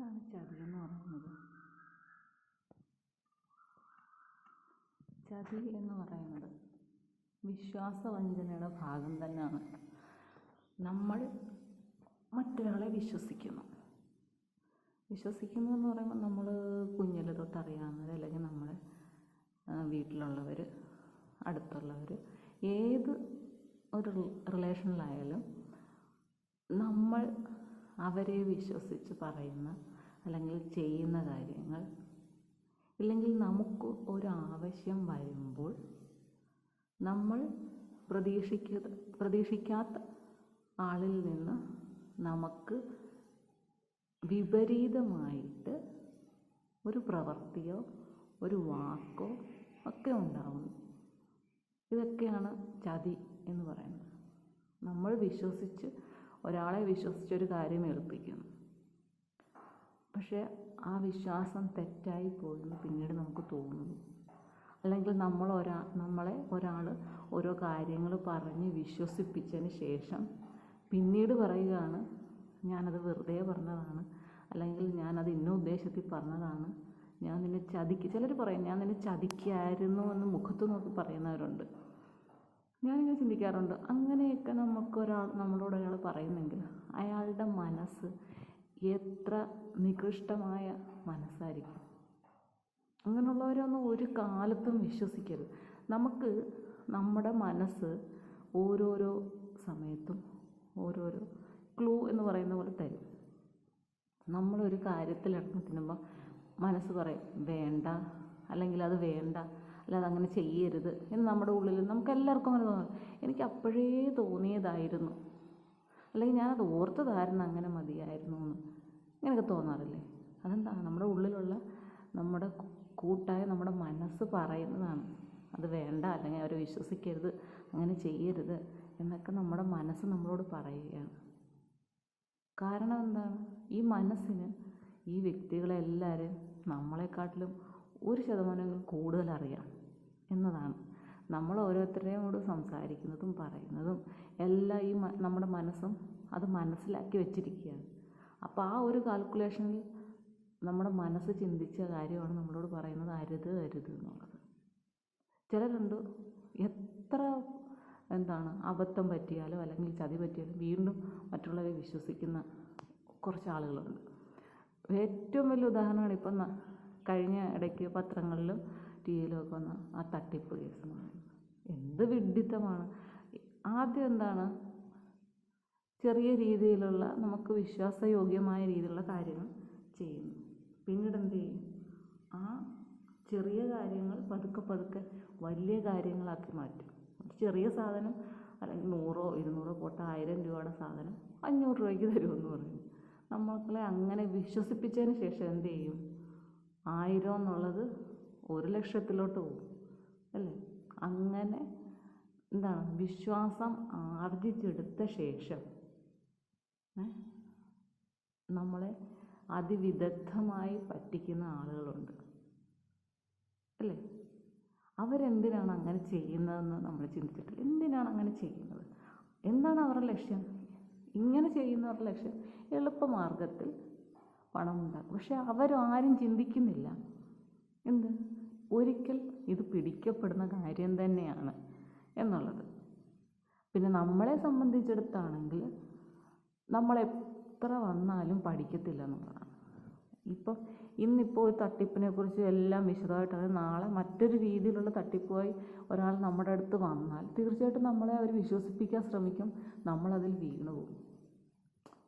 എന്താണ് ചതി എന്ന് പറയുന്നത്? ചതി എന്ന് പറയുന്നത് വിശ്വാസവഞ്ചനയുടെ ഭാഗം തന്നെയാണ്. നമ്മൾ മറ്റൊരാളെ വിശ്വസിക്കുന്നു. വിശ്വസിക്കുന്നു എന്ന് പറയുമ്പോൾ നമ്മൾ കുഞ്ഞിൽ തൊട്ട് അറിയാവുന്നവർ അല്ലെങ്കിൽ നമ്മുടെ വീട്ടിലുള്ളവർ അടുത്തുള്ളവർ ഏത് ഒരു റിലേഷനിലായാലും നമ്മൾ അവരെ വിശ്വസിച്ച് പറയുന്ന അല്ലെങ്കിൽ ചെയ്യുന്ന കാര്യങ്ങൾ ഇല്ലെങ്കിൽ നമുക്ക് ഒരു ആവശ്യം വരുമ്പോൾ നമ്മൾ പ്രതീക്ഷിക്കാത്ത പ്രതീക്ഷിക്കാത്ത ആളിൽ നിന്ന് നമുക്ക് വിപരീതമായിട്ട് ഒരു പ്രവൃത്തിയോ ഒരു വാക്കോ ഒക്കെ ഉണ്ടാവുന്നു ഇതൊക്കെയാണ് ചതി എന്ന് പറയുന്നത്. നമ്മൾ വിശ്വസിച്ച് ഒരാളെ വിശ്വസിച്ചൊരു കാര്യം ഏൽപ്പിക്കുന്നു. പക്ഷേ ആ വിശ്വാസം തെറ്റായി പോയെന്ന് പിന്നീട് നമുക്ക് തോന്നുന്നു. അല്ലെങ്കിൽ നമ്മൾ ഒരാ നമ്മളെ ഒരാൾ ഓരോ കാര്യങ്ങൾ പറഞ്ഞ് വിശ്വസിപ്പിച്ചതിന് ശേഷം പിന്നീട് പറയുകയാണ് ഞാനത് വെറുതെ പറഞ്ഞതാണ് അല്ലെങ്കിൽ ഞാനത് ഇന്ന ഉദ്ദേശത്തിൽ പറഞ്ഞതാണ് ഞാൻ നിന്നെ ചതിക്ക് ചിലർ പറയും ഞാൻ നിന്നെ ചതിക്കായിരുന്നു എന്ന് മുഖത്ത് നോക്കി പറയുന്നവരുണ്ട്. ഞാനിങ്ങനെ ചിന്തിക്കാറുണ്ട്. അങ്ങനെയൊക്കെ നമുക്കൊരാൾ നമ്മളോട് ഒരാൾ പറയുന്നെങ്കിൽ അയാളുടെ മനസ്സ് എത്ര നികൃഷ്ടമായ മനസ്സായിരിക്കും. അങ്ങനെയുള്ളവരൊന്നും ഒരു കാലത്തും വിശ്വസിക്കരുത്. നമുക്ക് നമ്മുടെ മനസ്സ് ഓരോരോ സമയത്തും ഓരോരോ ക്ലൂ എന്ന് പറയുന്ന പോലെ തരും. നമ്മളൊരു കാര്യത്തിൽ ഇറങ്ങിത്തിനുമ്പോൾ മനസ്സ് പറയും വേണ്ട അല്ലെങ്കിൽ അത് വേണ്ട അല്ലാതെ അങ്ങനെ ചെയ്യരുത് എന്ന് നമ്മുടെ ഉള്ളിൽ നമുക്ക് എല്ലാവർക്കും അങ്ങനെ തോന്നും. എനിക്ക് അപ്പോഴേ തോന്നിയതായിരുന്നു അല്ലെങ്കിൽ ഞാനത് ഓർത്തതായിരുന്നു അങ്ങനെ മതിയായിരുന്നു എന്ന് ഇങ്ങനെയൊക്കെ തോന്നാറില്ലേ? അതെന്താ? നമ്മുടെ ഉള്ളിലുള്ള നമ്മുടെ കൂട്ടായ നമ്മുടെ മനസ്സ് പറയുന്നതാണ്. അത് വേണ്ട അല്ലെങ്കിൽ അവരെ വിശ്വസിക്കരുത് അങ്ങനെ ചെയ്യരുത് എന്നൊക്കെ നമ്മുടെ മനസ്സ് നമ്മളോട് പറയുകയാണ്. കാരണം എന്താണ്? ഈ മനസ്സിന് ഈ വ്യക്തികളെല്ലാവരും നമ്മളെക്കാട്ടിലും ഒരു ശതമാനമെങ്കിലും കൂടുതൽ അറിയാം എന്നതാണ്. നമ്മൾ ഓരോരുത്തരുടെയും കൂടെ സംസാരിക്കുന്നതും പറയുന്നതും എല്ലാം ഈ നമ്മുടെ മനസ്സും അത് മനസ്സിലാക്കി വെച്ചിരിക്കുകയാണ്. അപ്പോൾ ആ ഒരു കാൽക്കുലേഷനിൽ നമ്മുടെ മനസ്സ് ചിന്തിച്ച കാര്യമാണ് നമ്മളോട് പറയുന്നത് അരുത് അരുത് എന്നുള്ളത്. ചിലരുണ്ട് എത്ര എന്താണ് അബദ്ധം പറ്റിയാലോ അല്ലെങ്കിൽ ചതി പറ്റിയാലും വീണ്ടും മറ്റുള്ളവരെ വിശ്വസിക്കുന്ന കുറച്ച് ആളുകളുണ്ട്. ഏറ്റവും വലിയ ഉദാഹരണമാണ് ഇപ്പം കഴിഞ്ഞ ഇടയ്ക്ക് പത്രങ്ങളിലും ടി വിയിലും ഒക്കെ വന്ന ആ തട്ടിപ്പ് കേസ്. എന്ന് പറയുന്നത് എന്ത് വിഡ്ഢിത്തമാണ്? ആദ്യം എന്താണ്? ചെറിയ രീതിയിലുള്ള നമുക്ക് വിശ്വാസയോഗ്യമായ രീതിയിലുള്ള കാര്യങ്ങൾ ചെയ്യുന്നു. പിന്നീട് എന്ത് ചെയ്യും? ആ ചെറിയ കാര്യങ്ങൾ പതുക്കെ പതുക്കെ വലിയ കാര്യങ്ങളാക്കി മാറ്റും. ചെറിയ സാധനം അല്ലെങ്കിൽ നൂറോ ഇരുന്നൂറോ പോട്ടെ ആയിരം രൂപയുടെ സാധനം അഞ്ഞൂറ് രൂപയ്ക്ക് തരുമെന്ന് പറയും. നമ്മളെ അങ്ങനെ വിശ്വസിപ്പിച്ചതിന് ശേഷം എന്ത് ചെയ്യും? ആയിരം എന്നുള്ളത് ഒരു ലക്ഷത്തിലോട്ട് പോകും അല്ലേ? അങ്ങനെ എന്താണ് വിശ്വാസം ആർജിച്ചെടുത്ത ശേഷം നമ്മളെ അതിവിദഗ്ധമായി പറ്റിക്കുന്ന ആളുകളുണ്ട്. അല്ലേ? അവരെന്തിനാണ് അങ്ങനെ ചെയ്യുന്നതെന്ന് നമ്മൾ ചിന്തിച്ചിട്ടില്ല. എന്തിനാണ് അങ്ങനെ ചെയ്യുന്നത്? എന്താണ് അവരുടെ ലക്ഷ്യം? ഇങ്ങനെ ചെയ്യുന്നവരുടെ ലക്ഷ്യം എളുപ്പമാർഗത്തിൽ പണം ഉണ്ടാക്കും പക്ഷെ ആരും ചിന്തിക്കുന്നില്ല. എന്ത്? ഒരിക്കൽ ഇത് പിടിക്കപ്പെടുന്ന കാര്യം തന്നെയാണ് എന്നുള്ളത്. പിന്നെ നമ്മളെ സംബന്ധിച്ചിടത്താണെങ്കിൽ നമ്മളെത്ര വന്നാലും പഠിക്കത്തില്ല എന്നുള്ളതാണ്. ഇപ്പം ഇന്നിപ്പോൾ ഒരു തട്ടിപ്പിനെ കുറിച്ച് എല്ലാം വിശദമായിട്ട് അതായത് നാളെ മറ്റൊരു രീതിയിലുള്ള തട്ടിപ്പുമായി ഒരാൾ നമ്മുടെ അടുത്ത് വന്നാൽ തീർച്ചയായിട്ടും നമ്മളെ അവർ വിശ്വസിപ്പിക്കാൻ ശ്രമിക്കും. നമ്മളതിൽ വീണു പോകും.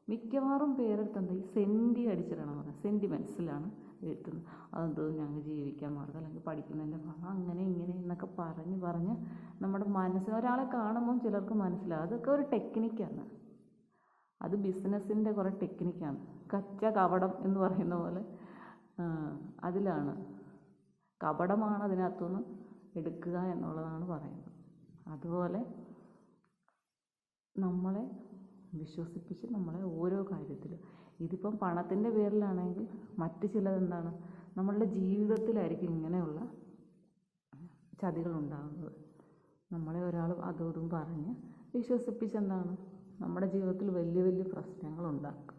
മിക്കവാറും പേരെടുത്ത് എന്താ ഈ സെന്റി അടിച്ചിടണം പറഞ്ഞാൽ സെന്റിമെൻസിലാണ് എഴുതുന്നത് അതെന്തോ ഞങ്ങൾ ജീവിക്കാൻ മാർഗം. അല്ലെങ്കിൽ പഠിക്കുന്നതിന്റെ ഭാഗം. അങ്ങനെ ഇങ്ങനെ എന്നൊക്കെ പറഞ്ഞ് പറഞ്ഞ് നമ്മുടെ മനസ്സിൽ ഒരാളെ കാണുമ്പം ചിലർക്ക് മനസ്സിലാവും. അതൊക്കെ ഒരു ടെക്നിക്കാണ്. അത് ബിസിനസ്സിന്റെ കുറേ ടെക്നിക്കാണ്. കച്ച കവടം എന്ന് പറയുന്ന പോലെ അതിലാണ്. കപടമാണ് അതിനകത്തുനിന്ന് എടുക്കുക എന്നുള്ളതാണ് പറയുന്നത്. അതുപോലെ നമ്മളെ വിശ്വസിപ്പിച്ച് നമ്മളെ ഓരോ കാര്യത്തിലും ഇതിപ്പം പണത്തിന്റെ പേരിലാണെങ്കിൽ മറ്റ് ചിലതെന്താണ്? നമ്മളുടെ ജീവിതത്തിലായിരിക്കും ഇങ്ങനെയുള്ള ചതികളുണ്ടാകുന്നത് നമ്മളെ ഒരാൾ അതും ഇതും പറഞ്ഞ് വിശ്വസിപ്പിച്ചെന്താണ്? നമ്മുടെ ജീവിതത്തിൽ വലിയ വലിയ പ്രശ്നങ്ങൾ ഉണ്ടാക്കും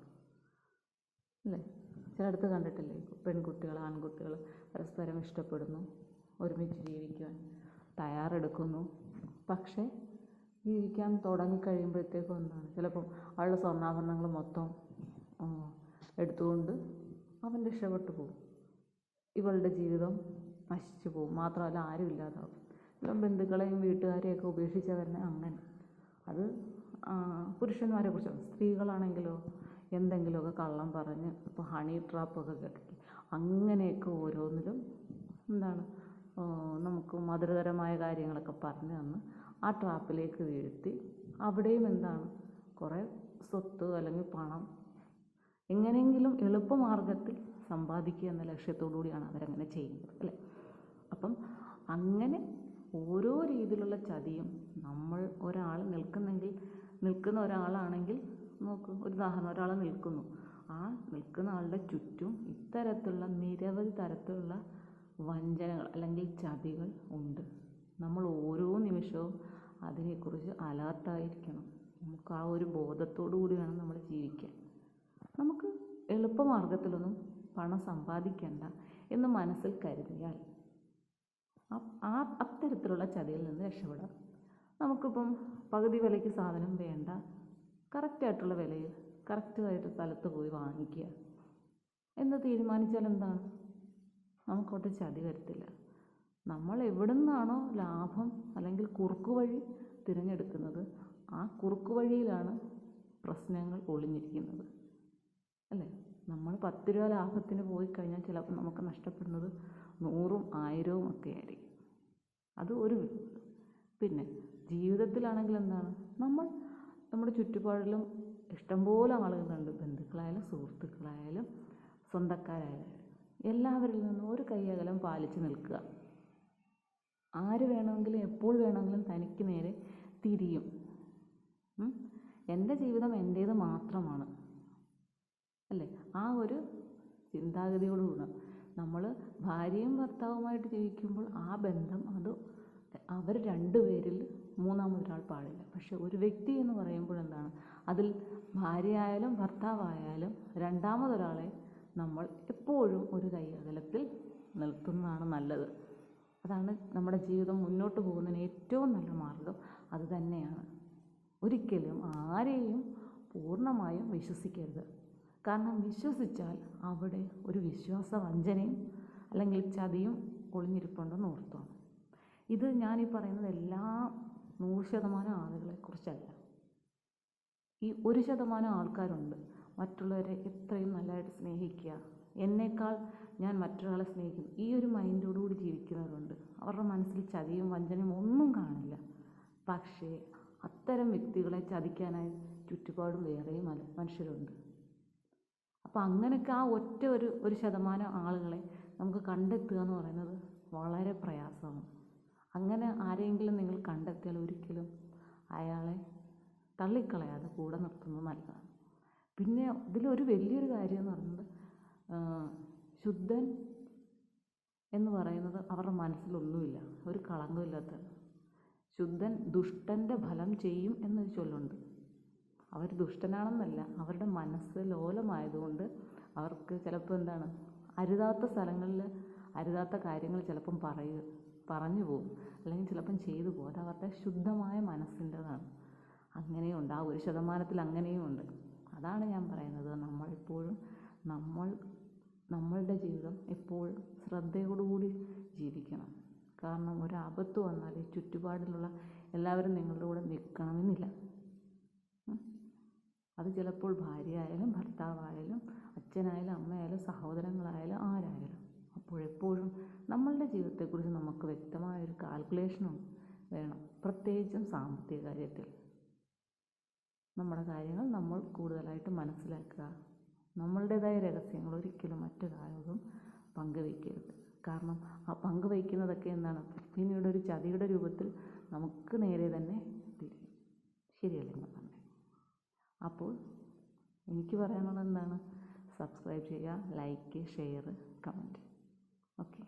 അല്ലേ? ചിലയിടത്ത് കണ്ടിട്ടില്ലേ? പെൺകുട്ടികൾ ആൺകുട്ടികൾ പരസ്പരം ഇഷ്ടപ്പെടുന്നു ഒരുമിച്ച് ജീവിക്കുവാൻ തയ്യാറെടുക്കുന്നു. പക്ഷേ ജീവിക്കാൻ തുടങ്ങിക്കഴിയുമ്പോഴത്തേക്കും എന്താണ്? ചിലപ്പം അവളുടെ സ്വർണാഭരണങ്ങൾ മൊത്തം എടുത്തുകൊണ്ട് അവൻ രക്ഷപ്പെട്ടു പോകും ഇവളുടെ ജീവിതം നശിച്ചു പോകും മാത്രമല്ല ആരും ഇല്ലാതാവും. ഇവൻ ബന്ധുക്കളെയും വീട്ടുകാരെയൊക്കെ ഉപേക്ഷിച്ചാൽ തന്നെ അങ്ങനെ. അത് പുരുഷന്മാരെ കുറിച്ചാണ്. സ്ത്രീകളാണെങ്കിലോ എന്തെങ്കിലുമൊക്കെ കള്ളം പറഞ്ഞ് ഇപ്പോൾ ഹണി ട്രാപ്പൊക്കെ കെട്ടി അങ്ങനെയൊക്കെ ഓരോന്നിലും എന്താണ് നമുക്ക് മധുരതരമായ കാര്യങ്ങളൊക്കെ പറഞ്ഞു തന്ന് ആ ട്രാപ്പിലേക്ക് വീഴ്ത്തി അവിടെയും എന്താണ് കുറേ സ്വത്ത് അല്ലെങ്കിൽ പണം എങ്ങനെയെങ്കിലും എളുപ്പമാർഗത്തിൽ സമ്പാദിക്കുക എന്ന ലക്ഷ്യത്തോടു കൂടിയാണ് അവരങ്ങനെ ചെയ്യുന്നത് അല്ലേ? അപ്പം അങ്ങനെ ഓരോ രീതിയിലുള്ള ചതിയും നമ്മൾ ഒരാൾ നിൽക്കുന്നെങ്കിൽ നിൽക്കുന്ന ഒരാളാണെങ്കിൽ നോക്ക് ഒരു ഉദാഹരണം ഒരാൾ നിൽക്കുന്നു. ആ നിൽക്കുന്ന ആളുടെ ചുറ്റും ഇത്തരത്തിലുള്ള നിരവധി തരത്തിലുള്ള വഞ്ചനകൾ അല്ലെങ്കിൽ ചതികൾ ഉണ്ട്. നമ്മൾ ഓരോ നിമിഷവും അതിനെക്കുറിച്ച് അലേർട്ടായിരിക്കണം. നമുക്ക് ആ ഒരു ബോധത്തോടു കൂടി വേണം നമ്മൾ ജീവിക്കാൻ നമുക്ക് എളുപ്പമാർഗത്തിലൊന്നും പണം സമ്പാദിക്കണ്ട എന്ന് മനസ്സിൽ കരുതിയാൽ ആ- അത്തരത്തിലുള്ള ചതിയിൽ നിന്ന് രക്ഷപ്പെടാം. നമുക്കിപ്പം പകുതി വിലയ്ക്ക് സാധനം വേണ്ട. കറക്റ്റായിട്ടുള്ള വിലയിൽ കറക്റ്റായിട്ട് സ്ഥലത്ത് പോയി വാങ്ങിക്കുക. എന്ന് തീരുമാനിച്ചാൽ എന്താണ് നമുക്കോട്ട് ചതി വരത്തില്ല. നമ്മൾ എവിടെ നിന്നാണോ ലാഭം അല്ലെങ്കിൽ കുറുക്ക് വഴി തിരഞ്ഞെടുക്കുന്നത് ആ കുറുക്ക് വഴിയിലാണ് പ്രശ്നങ്ങൾ ഒളിഞ്ഞിരിക്കുന്നത്. അല്ലേ? നമ്മൾ പത്ത് രൂപ ലാഭത്തിന് പോയി കഴിഞ്ഞാൽ ചിലപ്പോൾ നമുക്ക് നഷ്ടപ്പെടുന്നത് നൂറും ആയിരവും ഒക്കെ ആയിരിക്കും. അത് ഒരു. പിന്നെ ജീവിതത്തിലാണെങ്കിൽ എന്താണ്? നമ്മൾ നമ്മുടെ ചുറ്റുപാടിലും ഇഷ്ടംപോലെ ആളുകളുണ്ട്. ബന്ധുക്കളായാലും സുഹൃത്തുക്കളായാലും സ്വന്തക്കാരായാലും എല്ലാവരിൽ നിന്നും ഒരു കൈയകലം പാലിച്ചു നിൽക്കുക. ആര് വേണമെങ്കിലും എപ്പോൾ വേണമെങ്കിലും തനിക്ക് നേരെ തിരിയും. എന്റെ ജീവിതം എന്റേത് മാത്രമാണ്. അല്ലേ? ആ ഒരു ചിന്താഗതിയോടുകൂടെ നമ്മൾ ഭാര്യയും ഭർത്താവുമായിട്ട് ജീവിക്കുമ്പോൾ ആ ബന്ധം അത് അവർ രണ്ടുപേരിൽ മൂന്നാമതൊരാൾ പാടില്ല. പക്ഷെ ഒരു വ്യക്തി എന്ന് പറയുമ്പോൾ എന്താണ്? അതിൽ ഭാര്യയായാലും ഭർത്താവായാലും രണ്ടാമതൊരാളെ നമ്മൾ എപ്പോഴും ഒരു കൈ അകലത്തിൽ നിർത്തുന്നതാണ് നല്ലത്. അതാണ് നമ്മുടെ ജീവിതം മുന്നോട്ട് പോകുന്നതിന് ഏറ്റവും നല്ല മാർഗം. അത് തന്നെയാണ്. ഒരിക്കലും ആരെയും പൂർണമായും വിശ്വസിക്കരുത്. കാരണം വിശ്വസിച്ചാൽ അവിടെ ഒരു വിശ്വാസ വഞ്ചനയും അല്ലെങ്കിൽ ചതിയും ഒളിഞ്ഞിരിപ്പുണ്ടെന്ന് ഓർത്തോണം. ഇത് ഞാനീ പറയുന്നത് എല്ലാ നൂറ് ശതമാനം ആളുകളെക്കുറിച്ചല്ല ഈ ഒരു ശതമാനം ആൾക്കാരുണ്ട്. മറ്റുള്ളവരെ എത്രയും നല്ലതായിട്ട് സ്നേഹിക്കുക. എന്നേക്കാൾ ഞാൻ മറ്റൊരാളെ സ്നേഹിക്കും ഈ ഒരു മൈൻഡോടുകൂടി ജീവിക്കുന്നവരുണ്ട്. അവരുടെ മനസ്സിൽ ചതിയും വഞ്ചനയും ഒന്നും കാണില്ല. പക്ഷേ അത്തരം വ്യക്തികളെ ചതിക്കാനായി ചുറ്റുപാടും വേറെയും മന- മനുഷ്യരുണ്ട്. അപ്പോൾ അങ്ങനെയൊക്കെ ആ ഒറ്റ ഒരു ഒരു ശതമാനം ആളുകളെ നമുക്ക് കണ്ടെത്തുക എന്ന് പറയുന്നത് വളരെ പ്രയാസമാണ്. അങ്ങനെ ആരെങ്കിലും നിങ്ങൾ കണ്ടെത്തിയാൽ ഒരിക്കലും അയാളെ തള്ളിക്കളയാതെ കൂടെ നിർത്തുന്നത് നല്ലതാണ്. പിന്നെ ഇതിലൊരു വലിയൊരു കാര്യം എന്ന് പറയുന്നത് ശുദ്ധൻ എന്ന് പറയുന്നത് അവരുടെ മനസ്സിലൊന്നുമില്ല ഒരു കളങ്കമില്ലാത്ത ശുദ്ധൻ ദുഷ്ടന്റെ ഫലം ചെയ്യും എന്നൊരു ചൊല്ലുണ്ട്. അവർ ദുഷ്ടനാണെന്നല്ല അവരുടെ മനസ്സ് ലോലമായതുകൊണ്ട് അവർക്ക് ചിലപ്പോൾ എന്താണ് അരുതാത്ത സ്ഥലങ്ങളിൽ അരുതാത്ത കാര്യങ്ങൾ ചിലപ്പം പറയുക പറഞ്ഞു പോകും അല്ലെങ്കിൽ ചിലപ്പം ചെയ്തു പോകും അത് അവരുടെ ശുദ്ധമായ മനസ്സിന്റെതാണ്. അങ്ങനെയുണ്ട് ആ ഒരു ശതമാനത്തിൽ അങ്ങനെയും ഉണ്ട്. അതാണ് ഞാൻ പറയുന്നത്. നമ്മളെപ്പോഴും നമ്മൾ നമ്മളുടെ ജീവിതം എപ്പോഴും ശ്രദ്ധയോടുകൂടി ജീവിക്കണം. കാരണം ഒരു ആപത്ത് വന്നാൽ ചുറ്റുപാടിലുള്ള എല്ലാവരും നിങ്ങളുടെ കൂടെ നിൽക്കണമെന്നില്ല. അത് ചിലപ്പോൾ ഭാര്യയായാലും ഭർത്താവായാലും അച്ഛനായാലും അമ്മയായാലും സഹോദരങ്ങളായാലും ആരായാലും. അപ്പോഴെപ്പോഴും നമ്മളുടെ ജീവിതത്തെക്കുറിച്ച് നമുക്ക് വ്യക്തമായൊരു കാൽക്കുലേഷനും വേണം. പ്രത്യേകിച്ചും സാമ്പത്തിക കാര്യത്തിൽ. നമ്മുടെ കാര്യങ്ങൾ നമ്മൾ കൂടുതലായിട്ട് മനസ്സിലാക്കുക. നമ്മളുടേതായ രഹസ്യങ്ങൾ ഒരിക്കലും മറ്റൊരാളോടും പങ്കുവയ്ക്കരുത്. കാരണം ആ പങ്കുവയ്ക്കുന്നതൊക്കെ എന്താണ്? പിന്നീട് ഒരു ചതിയുടെ രൂപത്തിൽ നമുക്ക് നേരെ തന്നെ തിരിയും. ശരിയല്ലേ അപ്പോൾ എനിക്ക് പറയാനുള്ളത് എന്താണ്? സബ്സ്ക്രൈബ് ചെയ്യുക ലൈക്ക് ഷെയർ കമന്റ് ഓക്കെ